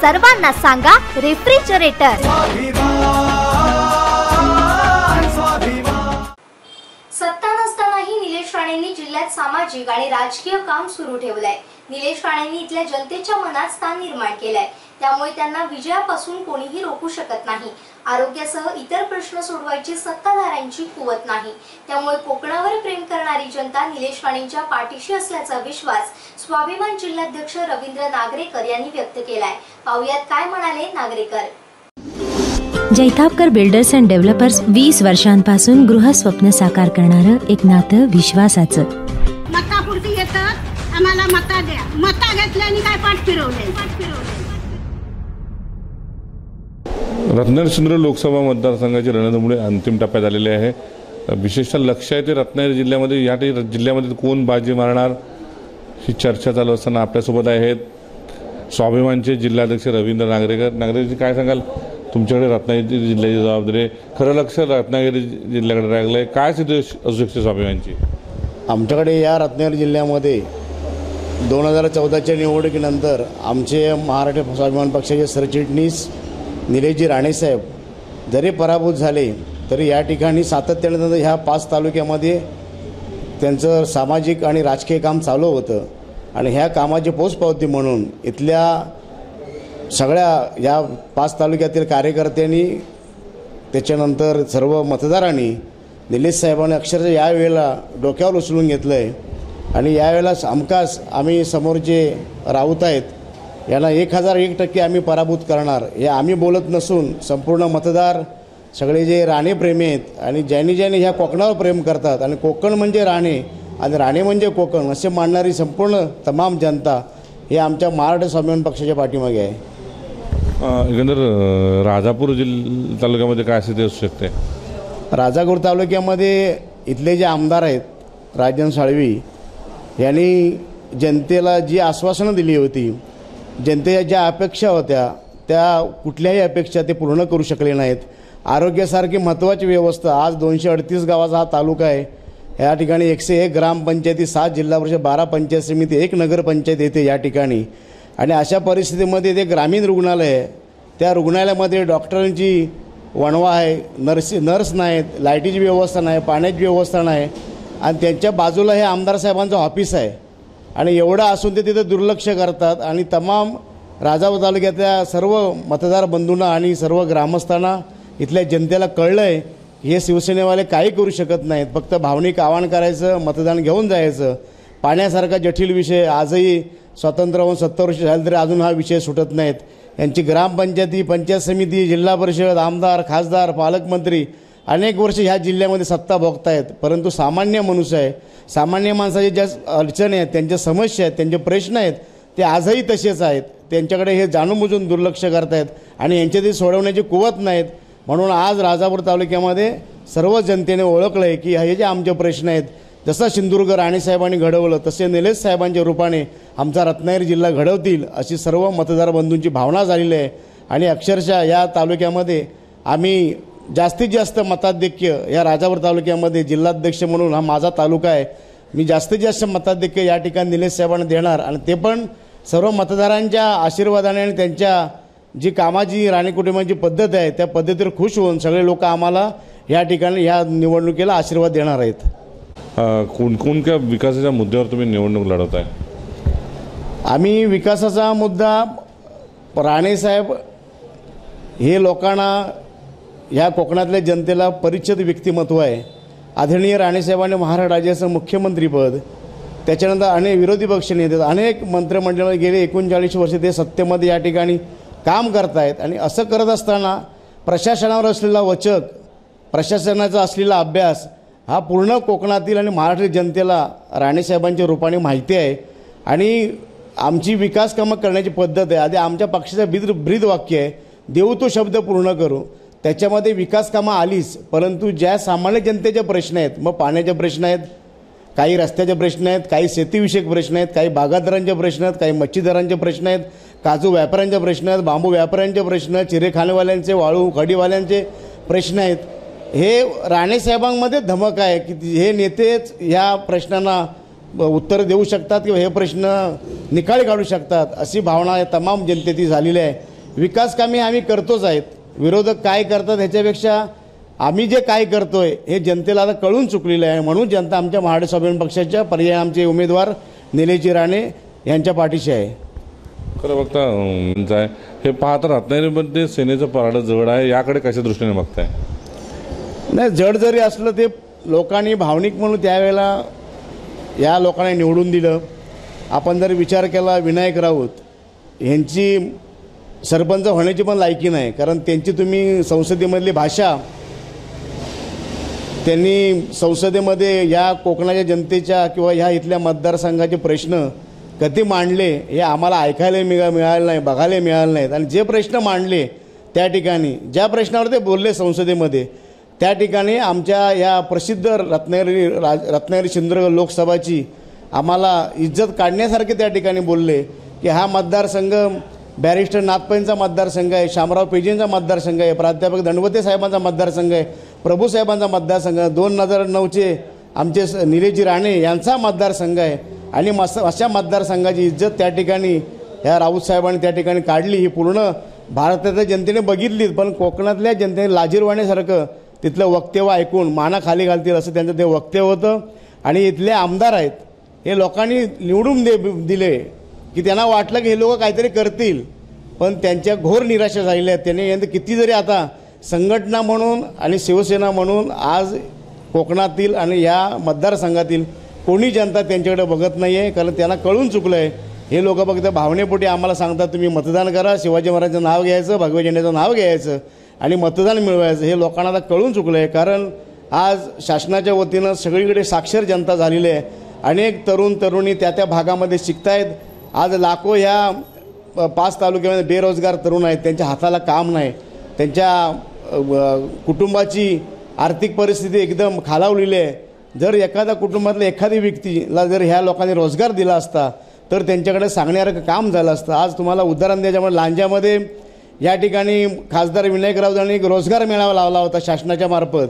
सर्वांना सांगा रेफ्रिजरेटर. सत्ता नसतानाही निलेश राणेंनी जिल्ह्यात सामाजिक आणि राजकीय काम सुरू ठेवलंय. निलेश राणेंनी इथल्या जनतेच्या मनात स्थान निर्माण केलंय. त्यामुळे त्यांना विजयापासून कोणीही रोखू शकत नाही. आरोग्यासह इतर प्रश्न सोडवायची सत्ताधाऱ्यांची कुवत नाही. त्यामुळे कोकणावर प्रेम करणारी जनता निलेश राणेंच्या पाठीशी असल्याचा विश्वास स्वाभिमान जिल्हाध्यक्ष रवींद्र नागरेकर यांनी व्यक्त केलाय. पाहुयात काय म्हणाले Nagarekar? Jaitapkar builders and developers वीस वर्षांपासून गृहस्वप्न साकार करणारं एक नातं विश्वासाचं. आम्हाला मता द्या. मता घेतल्याने काय पाठ फिरवले? पाठ फिरवले लोकसभा मतदारसंघाची रणधुमुळे अंतिम टप्प्यात आलेले आहे. विशेषतः लक्ष आहे ते रत्नागिरी जिल्ह्यामध्ये. या ठिकाणी जिल्ह्यामध्ये कोण बाजी मारणार ही चर्चा चालू असताना आपल्यासोबत आहेत स्वाभिमानचे जिल्हाध्यक्ष रवींद्र नागरेकर. नागरेकरजी काय सांगाल? तुमच्याकडे रत्नागिरी जिल्ह्याची जबाबदारी आहे. खरं लक्ष रत्नागिरी जिल्ह्याकडे लागलं आहे काय स्थिती असू शकते स्वाभिमानची? आमच्याकडे या रत्नागिरी जिल्ह्यामध्ये दोन हजार चौदाच्या निवडणुकीनंतर आमचे महाराष्ट्र स्वाभिमान पक्षाचे सरचिटणीस निलेशजी राणेसाहेब जरी पराभूत झाले तरी या ठिकाणी सातत्यानं ह्या पाच तालुक्यामध्ये त्यांचं सामाजिक आणि राजकीय काम चालू होतं. आणि ह्या कामाची पोचपावती म्हणून इथल्या सगळ्या या पाच तालुक्यातील कार्यकर्त्यांनी त्याच्यानंतर सर्व मतदारांनी निलेश साहेबांनी अक्षरशः यावेळेला डोक्यावर उचलून घेतलं आहे आणि यावेळेला हमखास आम्ही समोरचे राऊत आहेत यांना एक हजार एक टक्के आम्ही पराभूत करणार. हे आम्ही बोलत नसून संपूर्ण मतदार सगळे जे राणेप्रेमी आहेत आणि ज्यांनी ज्यांनी ह्या कोकणावर प्रेम करतात आणि कोकण म्हणजे राणे आणि राणे म्हणजे कोकण असे मानणारी संपूर्ण तमाम जनता हे आमच्या महाराष्ट्र स्वाभिमान पक्षाच्या पाठीमागे आहे. एकंदर राजापूर जिल्हा तालुक्यामध्ये काय स्थिती असू शकते? राजापूर तालुक्यामध्ये इथले जे आमदार आहेत राजन साळवी यांनी जनतेला जी आश्वासनं दिली होती जनतेच्या ज्या अपेक्षा होत्या त्या कुठल्याही अपेक्षा ते पूर्ण करू शकले नाहीत. आरोग्यासारखी महत्त्वाची व्यवस्था आज दोनशे अडतीस गावाचा हा तालुका आहे. या ठिकाणी एकशे एक ग्रामपंचायती सात जिल्हा परिषद बारा पंचायत समिती एक नगरपंचायत येते या ठिकाणी. आणि अशा परिस्थितीमध्ये ते ग्रामीण रुग्णालय आहे. त्या रुग्णालयामध्ये डॉक्टरांची वणवा आहे नर्सी नर्स नाहीत लाईटीची व्यवस्था नाही पाण्याची व्यवस्था नाही. आणि त्यांच्या बाजूला हे आमदार साहेबांचं ऑफिस आहे. आणि एवढं असून ते तिथं दुर्लक्ष करतात आणि तमाम राजापूर तालुक्यातल्या सर्व मतदार बंधूंना आणि सर्व ग्रामस्थांना इथल्या जनतेला कळलं आहे हे शिवसेनेवाले काही करू शकत नाहीत. फक्त भावनिक आवाहन करायचं मतदान घेऊन जायचं. पाण्यासारखा जटिल विषय आजही स्वातंत्र्य होऊन सत्तर वर्ष झाले तरी अजून हा विषय सुटत नाहीत. यांची ग्रामपंचायती पंचायत समिती जिल्हा परिषद आमदार खासदार पालकमंत्री अनेक वर्ष ह्या जिल्ह्यामध्ये सत्ता भोगतायत परंतु सामान्य मनुष्य आहे. सामान्य माणसाचे ज्या अडचणी आहेत त्यांच्या समस्या आहेत त्यांचे प्रश्न आहेत ते आजही तसेच आहेत. त्यांच्याकडे हे जाणूनबुजून दुर्लक्ष करतायत आणि यांच्या ते सोडवण्याची कुवत नाहीत. म्हणून आज राजापूर तालुक्यामध्ये सर्व जनतेने ओळखलं आहे की हे जे आमचे प्रश्न आहेत जसं सिंधुदुर्ग राणेसाहेबांनी घडवलं तसे निलेश साहेबांच्या रूपाने आमचा रत्नागिरी जिल्हा घडवतील अशी सर्व मतदार बंधूंची भावना झालेली आहे. आणि अक्षरशः या तालुक्यामध्ये आम्ही जास्तीत जास्त मताधिक्य या राजापूर तालुक्यामध्ये जिल्हाध्यक्ष म्हणून हा माझा तालुका आहे. मी जास्तीत जास्त मताधिक्य या ठिकाणी निलेश साहेबांना देणार आणि ते पण सर्व मतदारांच्या आशीर्वादाने आणि त्यांच्या जी कामाची राणे कुटुंबाची पद्धत आहे त्या पद्धतीवर खुश होऊन सगळे लोक आम्हाला या ठिकाणी ह्या निवडणुकीला आशीर्वाद देणार आहेत. कोणकोणत्या विकासाच्या मुद्द्यावर तुम्ही निवडणूक लढवत आहे? आम्ही विकासाचा मुद्दा राणेसाहेब हे लोकांना ह्या कोकणातल्या जनतेला परिचित व्यक्तिमत्व आहे. आदरणीय राणेसाहेबांनी महाराष्ट्र राज्याचं मुख्यमंत्रीपद त्याच्यानंतर अनेक विरोधी पक्षनेते अनेक मंत्रिमंडळामध्ये गेले एकोणचाळीस वर्ष ते सत्तेमध्ये या ठिकाणी काम करतायत. आणि असं करत असताना प्रशासनावर असलेला वचक प्रशासनाचा असलेला अभ्यास हा पूर्ण कोकणातील आणि महाराष्ट्र जनतेला राणेसाहेबांच्या रूपाने माहिती आहे. आणि आमची विकास कामं करण्याची पद्धत आहे. आधी आमच्या पक्षाचं ब्रीद ब्रीद वाक्य आहे देऊ तो शब्द पूर्ण करू. त्याच्यामध्ये विकास कामं आलीच परंतु ज्या सामान्य जनतेचे प्रश्न आहेत मग पाण्याचे प्रश्न आहेत काही रस्त्याचे प्रश्न आहेत काही शेतीविषयक प्रश्न आहेत काही बागायतदारांचे प्रश्न आहेत काही मच्छीदारांचे प्रश्न आहेत काजू व्यापाऱ्यांचे प्रश्न आहेत बांबू व्यापाऱ्यांचे प्रश्न चिरेखानेवाल्यांचे वाळू खडीवाल्यांचे प्रश्न आहेत. हे राणेसाहेबांमध्ये धमक आहे की हे नेतेच ह्या प्रश्नांना उत्तर देऊ शकतात किंवा हे प्रश्न निकाली काढू शकतात अशी भावना तमाम जनतेची झालेली आहे. विकास कामे आम्ही करतोच आहेत. विरोधक काय करतात ह्याच्यापेक्षा आम्ही जे काय करतोय हे जनतेला आता कळून चुकलेलं आहे. म्हणून जनता आमच्या महाराष्ट्र स्वाभिमान पक्षाच्या पर्याय आमचे उमेदवार निलेजी राणे यांच्या पाठीशी आहे. खरं बघता आहे हे पाहता रत्नागिरीमध्ये सेनेचं पराड जवळ आहे याकडे कशा दृष्टीने बघताय? नाही जड जरी असलं ते लोकांनी भावनिक म्हणून त्यावेळेला या लोकांना निवडून दिलं. आपण जर विचार केला विनायक राऊत यांची सरपंच होण्याची पण लायकी नाही. कारण त्यांची तुम्ही संसदेमधली भाषा त्यांनी संसदेमध्ये या कोकणाच्या जनतेच्या किंवा ह्या इथल्या मतदारसंघाचे प्रश्न कधी मांडले हे आम्हाला ऐकायला मिळा मिळालं नाही बघायला मिळालं नाहीत. आणि जे प्रश्न मांडले त्या ठिकाणी ज्या प्रश्नावर ते बोलले संसदेमध्ये त्या ठिकाणी आमच्या या प्रसिद्ध रत्नागिरी राज रत्नागिरी सिंधुदुर्ग लोकसभाची आम्हाला इज्जत काढण्यासारखे त्या ठिकाणी बोलले की हा मतदारसंघ बॅरिस्टर नाथपैंचा मतदारसंघ आहे शामराव पेजेंचा मतदारसंघ आहे प्राध्यापक दंडवते साहेबांचा मतदारसंघ आहे प्रभू साहेबांचा मतदारसंघ दोन हजार नऊचे आमचे स- निलेजी राणे यांचा मतदारसंघ आहे. आणि मस अशा मतदारसंघाची इज्जत त्या ठिकाणी ह्या राऊत साहेबांनी त्या ठिकाणी काढली. ही पूर्ण भारताच्या जनतेने बघितलीच पण कोकणातल्या जनतेने लाजीरवाण्यासारखं तिथलं वक्तव्य ऐकून माना खाली घालतील असं त्यांचं ते वक्तव्य होतं. आणि इथले आमदार आहेत हे लोकांनी निवडून दे दिले. की त्यांना वाटलं की हे लोक काहीतरी करतील. पण त्यांच्या घोर निराशा झालेल्या आहेत. त्यांनी यंदा किती जरी आता संघटना म्हणून आणि शिवसेना म्हणून आज कोकणातील आणि या मतदारसंघातील कोणी जनता त्यांच्याकडे बघत नाही आहे कारण त्यांना कळून चुकलं आहे हे लोक फक्त भावनेपोटी आम्हाला सांगतात तुम्ही मतदान करा शिवाजी महाराजांचं नाव घ्यायचं भगवे झेंड्याचं नाव घ्यायचं आणि मतदान मिळवायचं. हे लोकांना आता कळून चुकलं आहे कारण आज शासनाच्या वतीनं सगळीकडे साक्षर जनता झालेली आहे. अनेक तरुण तरुणी त्या त्या भागामध्ये शिकतायत. आज लाखो ह्या पाच तालुक्यामध्ये बेरोजगार तरुण आहेत त्यांच्या हाताला काम नाही. त्यांच्या कुटुंबाची आर्थिक परिस्थिती एकदम खालावलेली आहे. जर एखाद्या कुटुंबातल्या एखादी व्यक्तीला जर ह्या लोकांनी रोजगार दिला असता तर त्यांच्याकडे सांगण्यासारखं काम झालं असतं. आज तुम्हाला उदाहरण द्यायच्यामुळे लांजामध्ये या ठिकाणी खासदार विनायक यांनी एक रोजगार मेळावा लावला होता शासनाच्या मार्फत.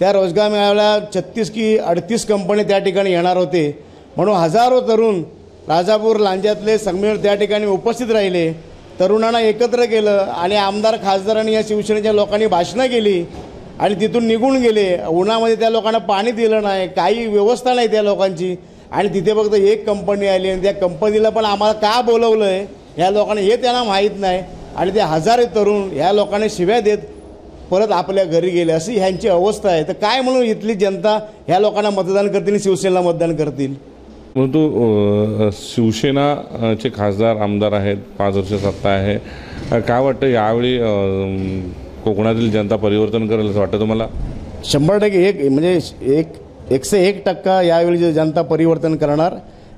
त्या रोजगार मेळाव्याला छत्तीस की अडतीस कंपनी त्या ठिकाणी येणार होते. म्हणून हजारो तरुण राजापूर लांज्यातले संमेलन त्या ठिकाणी उपस्थित राहिले. तरुणांना एकत्र केलं आणि आमदार खासदारांनी या शिवसेनेच्या लोकांनी भाषणं केली आणि तिथून निघून गेले. उन्हामध्ये त्या लोकांना पाणी दिलं नाही काही व्यवस्था नाही त्या लोकांची. आणि तिथे फक्त एक कंपनी आली आणि त्या कंपनीला पण आम्हाला का बोलवलं आहे ह्या लोकांना हे त्यांना माहीत नाही. आणि ते हजारे तरुण ह्या लोकांना शिव्या देत परत आपल्या घरी गेले. अशी ह्यांची अवस्था आहे. तर काय म्हणून इथली जनता ह्या लोकांना मतदान करतील आणि शिवसेनेला मतदान करतील? परंतु शिवसेनाचे खासदार आमदार आहेत पाच वर्ष सत्ता आहे. काय वाटतं यावेळी कोकणातील जनता परिवर्तन करेल असं वाटतं तुम्हाला? शंभर टक्के एक म्हणजे एक एकशे एक टक्का यावेळी जे जनता परिवर्तन करणार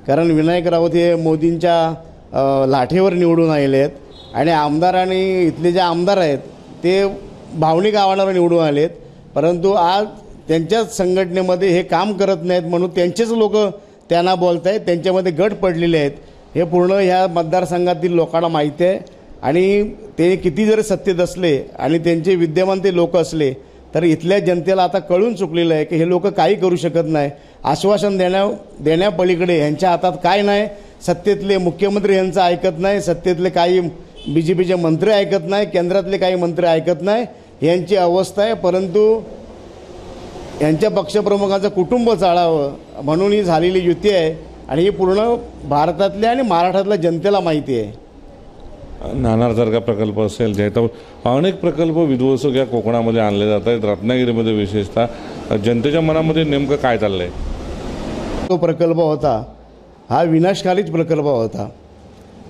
कारण विनायक राऊत हे मोदींच्या लाठीवर निवडून आलेले आहेत आणि आमदार आणि इथले जे आमदार आहेत ते भावनिक आव्हानावर निवडून आले आहेत परंतु आज त्यांच्याच संघटनेमध्ये हे काम करत नाहीत म्हणून त्यांचेच लोक त्यांना बोलत आहेत त्यांच्यामध्ये गट पडलेले आहेत. हे पूर्ण ह्या मतदारसंघातील लोकांना माहिती आहे. आणि ते किती जरी सत्तेत असले आणि त्यांचे विद्यमान ते लोक असले तर इथल्या जनतेला आता कळून चुकलेलं आहे की हे लोक काही करू शकत नाही. आश्वासन देण्या देण्यापलीकडे यांच्या हातात काय नाही. सत्तेतले मुख्यमंत्री यांचं ऐकत नाही. सत्तेतले काही बी जे पीचे मंत्री ऐकत नाही. केंद्रातले काही मंत्री ऐकत नाही. यांची अवस्था आहे. परंतु यांच्या पक्षप्रमुखाचं कुटुंब चाळावं म्हणून ही झालेली युती आहे आणि ही पूर्ण भारतातल्या आणि महाराष्ट्रातल्या जनतेला माहिती आहे. नाणारसारखा प्रकल्प असेल जैतापूर अनेक प्रकल्प विध्वंसक या कोकणामध्ये आणले जात आहेत. रत्नागिरीमध्ये विशेषतः. जनतेच्या मनामध्ये नेमकं काय चाललंय? तो प्रकल्प होता. हा विनाशकालीच प्रकल्प होता.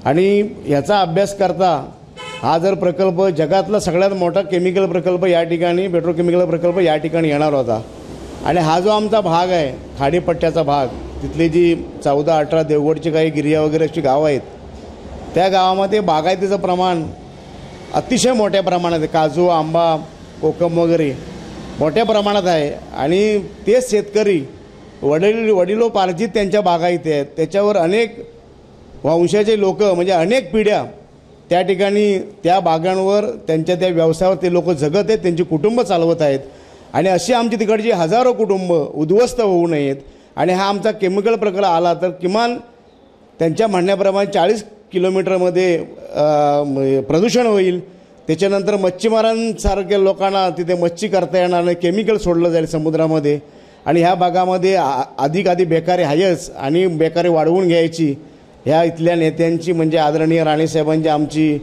आणि याचा अभ्यास करता हा जर प्रकल्प जगातला सगळ्यात मोठा केमिकल प्रकल्प या ठिकाणी पेट्रोकेमिकल प्रकल्प या ठिकाणी येणार होता. आणि हा जो आमचा भाग आहे खाडीपट्ट्याचा भाग तिथली जी चौदा अठरा देवगडची काही गिर्या वगैरे अशी गावं आहेत त्या गावामध्ये बागायतीचं प्रमाण अतिशय मोठ्या प्रमाणात आहे. काजू आंबा कोकम वगैरे मोठ्या प्रमाणात आहे. आणि तेच शेतकरी वडील वडिलोपार्जित त्यांच्या बागायती आहेत. त्याच्यावर अनेक वंशाचे लोक म्हणजे अनेक पिढ्या त्या ठिकाणी त्या बागांवर त्यांच्या त्या व्यवसायावर ते लोक जगत आहेत त्यांची कुटुंब चालवत आहेत. आणि अशी आमची तिकडची हजारो कुटुंब उद्ध्वस्त होऊ नयेत. आणि हा आमचा केमिकल प्रकल्प आला तर किमान त्यांच्या म्हणण्याप्रमाणे चाळीस किलोमीटरमध्ये प्रदूषण होईल. त्याच्यानंतर मच्छीमारांसारख्या लोकांना तिथे मच्छी करता येणार नाही केमिकल सोडलं जाईल समुद्रामध्ये. आणि ह्या भागामध्ये आ- अधिक बेकारी आहेच आणि बेकारी वाढवून घ्यायची. ह्या इथल्या नेत्यांची म्हणजे आदरणीय राणेसाहेबांची आमची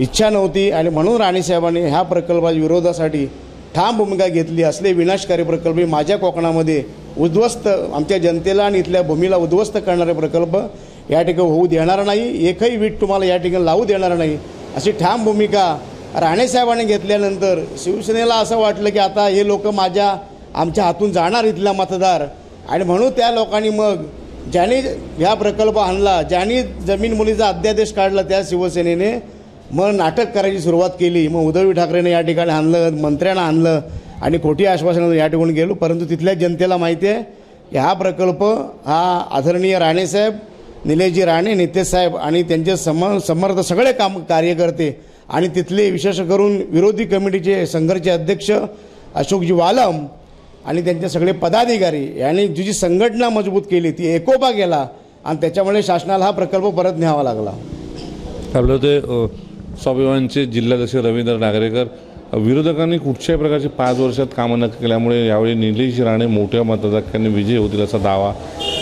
इच्छा नव्हती आणि म्हणून राणेसाहेबांनी ह्या प्रकल्पाच्या विरोधासाठी ठाम भूमिका घेतली असले विनाशकारी प्रकल्प हे माझ्या कोकणामध्ये उद्ध्वस्त आमच्या जनतेला आणि इथल्या भूमीला उद्ध्वस्त करणारे प्रकल्प या ठिकाणी होऊ देणार नाही एकही वीट तुम्हाला या ठिकाणी लावू देणार नाही अशी ठाम भूमिका राणेसाहेबांनी घेतल्यानंतर शिवसेनेला असं वाटलं की आता हे लोक माझ्या आमच्या हातून जाणार इथला मतदार आणि म्हणून त्या लोकांनी मग ज्याने ह्या प्रकल्प आणला ज्यांनी जमीन मुलीचा अध्यादेश काढला त्या शिवसेनेने मग नाटक करायची सुरुवात केली. मग उद्धव ठाकरेने या ठिकाणी आणलं मंत्र्यांना आणलं आणि खोटी आश्वासनं या ठिकाणी गेलो. परंतु तिथल्या जनतेला माहिती आहे की हा प्रकल्प हा आदरणीय राणेसाहेब निलेशजी राणे नितेशसाहेब आणि त्यांचे सम समर्थ सगळे काम कार्यकर्ते आणि तिथले विशेष करून विरोधी कमिटीचे संघर्षचे अध्यक्ष अशोकजी वालम आणि त्यांचे सगळे पदाधिकारी यांनी जी जी संघटना मजबूत केली ती एकोपा केला आणि त्याच्यामुळे शासनाला हा प्रकल्प परत न्यावा लागला. आपलं ते स्वाभिमानचे जिल्हाध्यक्ष रवींद्र नागरेकर विरोधकांनी कुठच्याही प्रकारची पाच वर्षात कामं न केल्यामुळे यावेळी निलेश राणे मोठ्या मतदारांनी विजय होतील असा दावा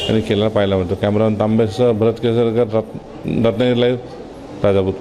त्यांनी केला पाहायला मिळतो. कॅमेरामॅन तांबेसह भरत केसरकर रत्न रत्नागिरी लाईव्ह राजापूर